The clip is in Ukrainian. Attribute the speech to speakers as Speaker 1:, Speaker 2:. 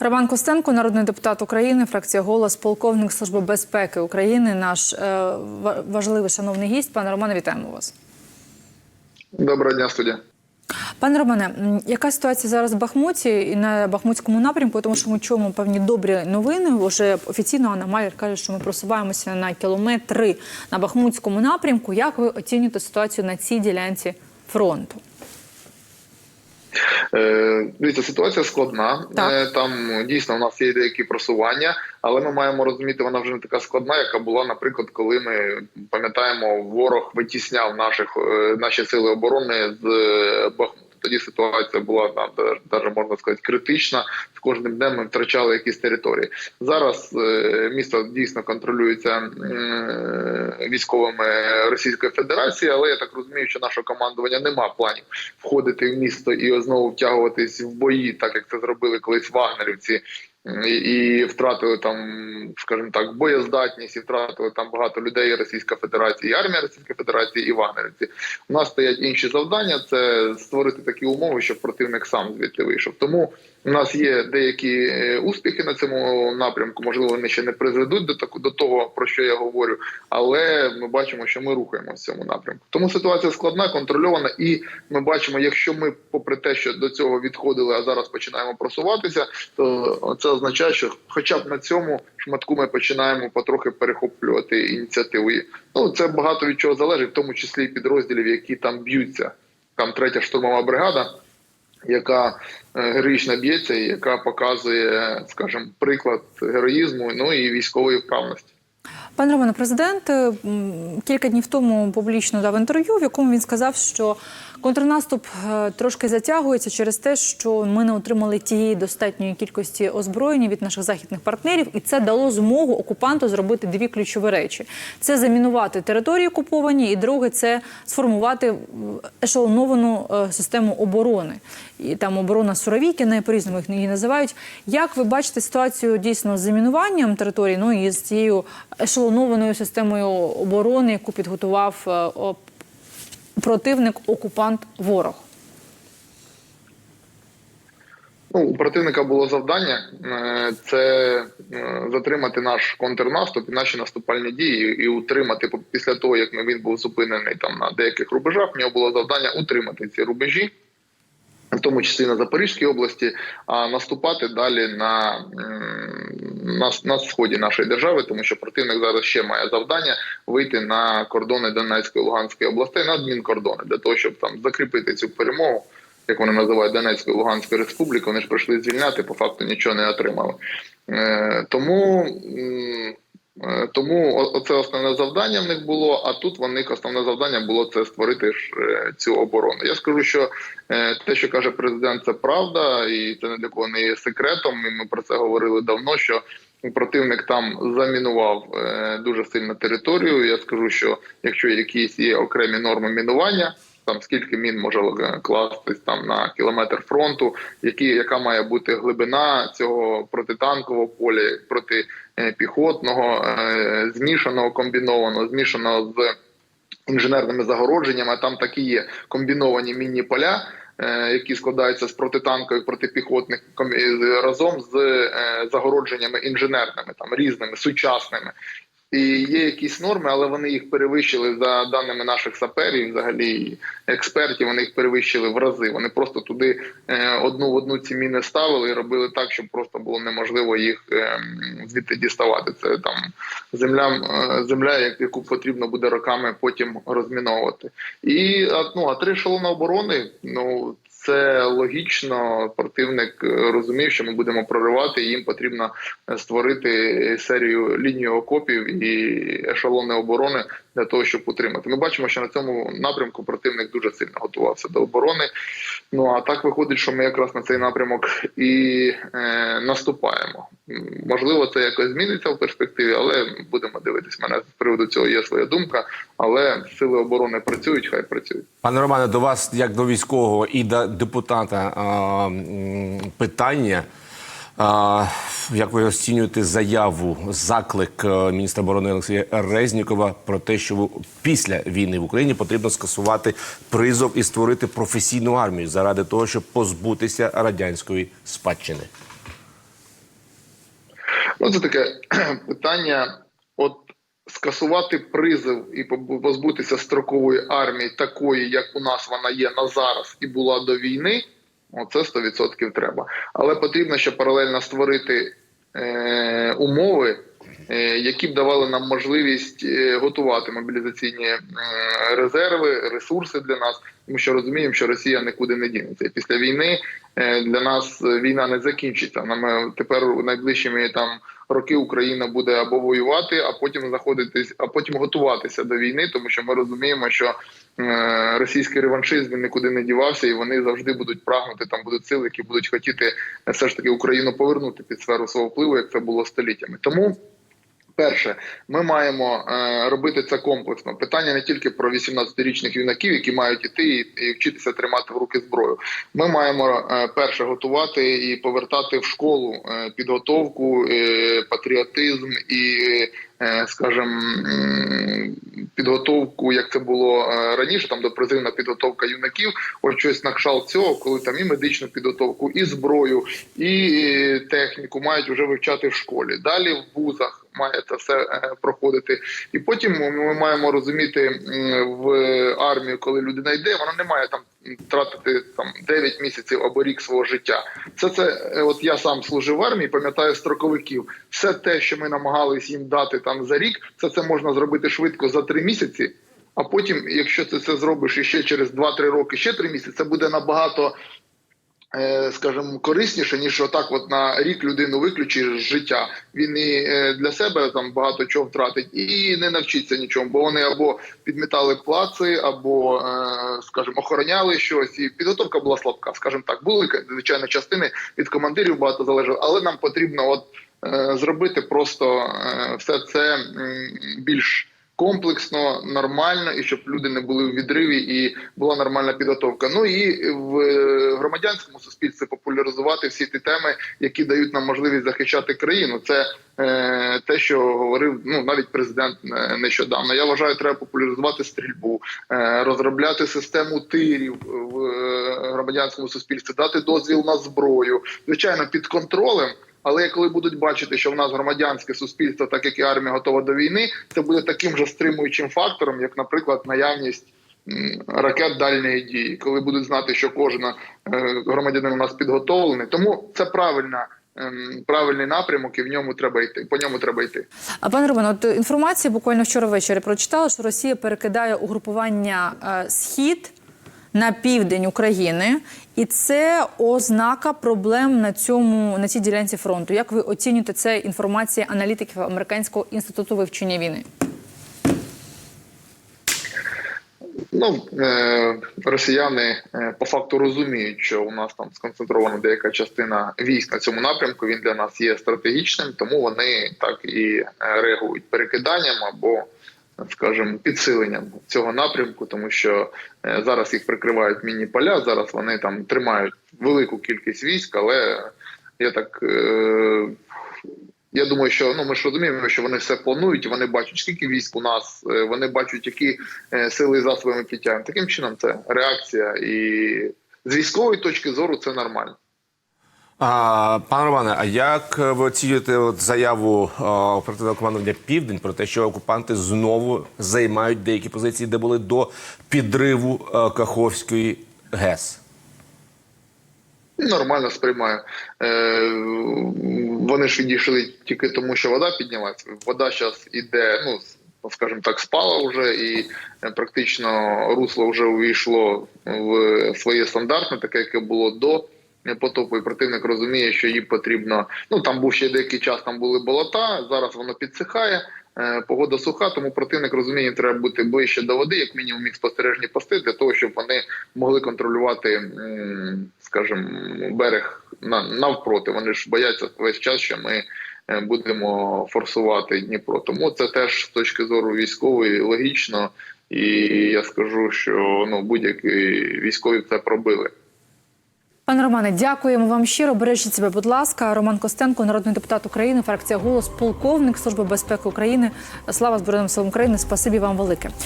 Speaker 1: Роман Костенко, народний депутат України, фракція голос, полковник Служби безпеки України. Наш е, важливий шановний гість. Пане Романе, вітаємо вас.
Speaker 2: Доброго дня, студія.
Speaker 1: Пане Романе, яка ситуація зараз в Бахмуті і на Бахмутському напрямку? Тому що ми чуємо певні добрі новини. Вже офіційно Анна Малір каже, що ми просуваємося на кілометри на Бахмутському напрямку. Як ви оцінюєте ситуацію на цій ділянці фронту?
Speaker 2: Е, дивіться, ситуація складна.
Speaker 1: Так.
Speaker 2: Е, там дійсно у нас є деякі просування, але ми маємо розуміти, вона вже не така складна, яка була, наприклад, коли ми пам'ятаємо, ворог витісняв наших е, наші сили оборони з Бахмута. Тоді ситуація була там навіть можна сказати критична. З кожним днем ми втрачали якісь території. Зараз е, місто дійсно контролюється е, військовими Російської Федерації, але я так розумію, що нашого командування нема планів входити в місто і знову втягуватись в бої, так як це зробили колись вагнерівці. І, втратили там, скажімо так, боєздатність, і втратили там багато людей. Російська Федерація, і армія Російської Федерації, і вагнерівці. У нас стоять інші завдання: це створити такі умови, щоб противник сам звідти вийшов. Тому у нас є деякі е, успіхи на цьому напрямку. Можливо, вони ще не призведуть до таку до того, про що я говорю, але ми бачимо, що ми рухаємося в цьому напрямку. Тому ситуація складна, контрольована, і ми бачимо, якщо ми, попри те, що до цього відходили, а зараз починаємо просуватися, то це означає, що хоча б на цьому шматку ми починаємо потрохи перехоплювати ініціативу. Ну це багато від чого залежить, в тому числі і підрозділів, які там б'ються. Там третя штурмова бригада, яка е, героїчно б'ється, і яка показує, скажімо, приклад героїзму, ну і військової вправності.
Speaker 1: Пане Романе, президент кілька днів тому публічно дав інтерв'ю, в якому він сказав, що контрнаступ е, трошки затягується через те, що ми не отримали тієї достатньої кількості озброєння від наших західних партнерів, і це дало змогу окупанту зробити дві ключові речі: це замінувати території окуповані, і друге це сформувати ешелоновану е, систему оборони. І там оборона Суровікіна, по різному їх її називають. Як ви бачите ситуацію дійсно з замінуванням території, ну і з цією ешелонованою системою оборони, яку підготував е, противник, окупант, ворог?
Speaker 2: Ну, у противника було завдання е, це е, затримати наш контрнаступ і наші наступальні дії, і утримати після того, як він був зупинений там на деяких рубежах. В нього було завдання утримати ці рубежі, в тому числі на Запорізькій області, а наступати далі на, на, на сході нашої держави, тому що противник зараз ще має завдання вийти на кордони Донецької Луганської областей, на адмінкордони, для того, щоб там закріпити цю перемогу. Як вони називають Донецької Луганської республіки, вони ж прийшли звільняти, по факту нічого не отримали. Е, тому е, тому оце основне завдання в них було. А тут в них основне завдання було це створити е, цю оборону. Я скажу, що те, що каже президент, це правда, і це не для кого не є секретом. І ми про це говорили давно. Що противник там замінував е, дуже сильно територію. Я скажу, що якщо якісь є окремі норми мінування. Там скільки мін може е, кластись там на кілометр фронту, які яка має бути глибина цього протитанкового поля, протипіхотного, е, змішаного комбінованого, змішаного з інженерними загородженнями. Там такі є комбіновані мінні поля. Е, Які складаються з протитанкових протипіхотних разом з е, загородженнями інженерними, там різними сучасними, і є якісь норми, але вони їх перевищили за даними наших саперів, взагалі експертів. Вони їх перевищили в рази. Вони просто туди е, одну в одну ці міни ставили і робили так, щоб просто було неможливо їх е, звідти діставати. Це там земля, е, земля, яку потрібно буде роками потім розміновувати. І ну, а три ешелони оборони, ну. Це логічно. Противник е, розумів, що ми будемо проривати. і Їм потрібно е, створити серію лінію окопів і ешелони оборони для того, щоб утримати. Ми бачимо, що на цьому напрямку противник дуже сильно готувався до оборони. Ну а так виходить, що ми якраз на цей напрямок і е, наступаємо. Можливо, це якось зміниться в перспективі, але будемо дивитись. Мене з приводу цього є своя думка. Але сили оборони працюють, хай працюють.
Speaker 3: Пане Романе, до вас, як до військового і до депутата, питання. Як ви оцінюєте заяву, заклик е, міністра оборони Олексія Резнікова про те, що після війни в Україні потрібно скасувати призов і створити професійну армію заради того, щоб позбутися радянської спадщини?
Speaker 2: Ну, це таке питання. Скасувати призов і позбутися строкової армії, такої, як у нас вона є на зараз, і була до війни. Оце 100% треба. Але потрібно ще паралельно створити е, умови, які б давали нам можливість е, готувати мобілізаційні е, резерви, ресурси для нас, тому що розуміємо, що Росія нікуди не дінеться. Після війни е, для нас е, війна не закінчиться. Нам е, тепер найближчими там роки Україна буде або воювати, а потім знаходитись, а потім готуватися до війни, тому що ми розуміємо, що е, російський реваншизм нікуди не дівався, і вони завжди будуть прагнути. Там будуть сили, які будуть хотіти е, все ж таки Україну повернути під сферу свого впливу, як це було століттями. Тому. Перше, ми маємо е, робити це комплексно. Питання не тільки про 18-річних юнаків, які мають іти і, і вчитися тримати в руки зброю. Ми маємо е, перше готувати і повертати в школу е, підготовку, е, патріотизм і, е, скажімо, м, підготовку, як це було е, раніше, там допризивна підготовка юнаків. Ось щось на кшталт цього, коли там і медичну підготовку, і зброю, і е, техніку мають вже вивчати в школі. Далі в вузах має це все е, проходити. І потім ми маємо розуміти в армію, коли людина йде, вона не має там тратити там 9 місяців або рік свого життя. Все це, е, от я сам служив в армії, пам'ятаю строковиків. Все те, що ми намагались їм дати там за рік, все це можна зробити швидко за 3 місяці. А потім, якщо ти це зробиш іще через 2-3 роки, ще 3 місяці, це буде набагато скажімо, корисніше, ніж отак от на рік людину виключиш з життя. Він і е, для себе там багато чого втратить і не навчиться нічому, бо вони або підмітали плаци, або, е, скажімо, охороняли щось. І підготовка була слабка, скажімо так. Були звичайно частини від командирів багато залежало, але нам потрібно от е, зробити просто е, все це більш комплексно, нормально, і щоб люди не були у відриві і була нормальна підготовка. Ну і в е, громадянському суспільстві популяризувати всі ті теми, які дають нам можливість захищати країну. Це е, те, що говорив ну навіть президент е, нещодавно. Я вважаю, треба популяризувати стрільбу, е, розробляти систему тирів в е, громадянському суспільстві, дати дозвіл на зброю, звичайно, під контролем. Але коли будуть бачити, що в нас громадянське суспільство, так як і армія готова до війни, це буде таким же стримуючим фактором, як, наприклад, наявність ракет дальньої дії, коли будуть знати, що кожен е, громадянин у нас підготовлений. Тому це правильна. ем, Правильний напрямок, і в ньому треба йти. По ньому треба йти.
Speaker 1: А пане Роман, от інформація буквально вчора ввечері прочитала, що Росія перекидає угрупування е, Схід на південь України, і це ознака проблем на цьому на цій ділянці фронту. Як ви оцінюєте це інформація аналітиків американського інституту вивчення війни?
Speaker 2: Ну е, росіяни е, по факту розуміють, що у нас там сконцентрована деяка частина військ на цьому напрямку. Він для нас є стратегічним, тому вони так і е, реагують перекиданням або, скажімо, підсиленням цього напрямку, тому що е, зараз їх прикривають міні-поля. Зараз вони там тримають велику кількість військ, але я так. Е, я думаю, що ну ми ж розуміємо, що вони все планують. Вони бачать, скільки військ у нас, е, вони бачать, які сили і засоби ми. Таким чином, це реакція, і з військової точки зору це нормально.
Speaker 3: А, пане Романе, а як ви оцінюєте от заяву а, оперативного командування Південь про те, що окупанти знову займають деякі позиції, де були до підриву а, Каховської ГЕС?
Speaker 2: Нормально сприймаю. Е, вони ж відійшли тільки тому, що вода піднялась. Вода зараз іде, ну скажімо так, спала вже, і е, практично русло вже увійшло в своє стандартне, таке, яке було до потопу. І противник розуміє, що їм потрібно. Ну там був ще деякий час, там були болота. Зараз воно підсихає. Е, Погода суха, тому противник розуміє, їм треба бути ближче до води, як мінімум їх спостережні пости, для того, щоб вони могли контролювати, скажімо, берег на- навпроти. Вони ж бояться весь час, що ми е, будемо форсувати Дніпро. Тому це теж з точки зору військової логічно, і я скажу, що ну будь-які військові це пробили.
Speaker 1: Пане Романе, дякуємо вам щиро. Бережіть себе, будь ласка. Роман Костенко, народний депутат України, фракція голос, полковник Служби безпеки України. Слава Збройним силам України. Спасибі вам велике.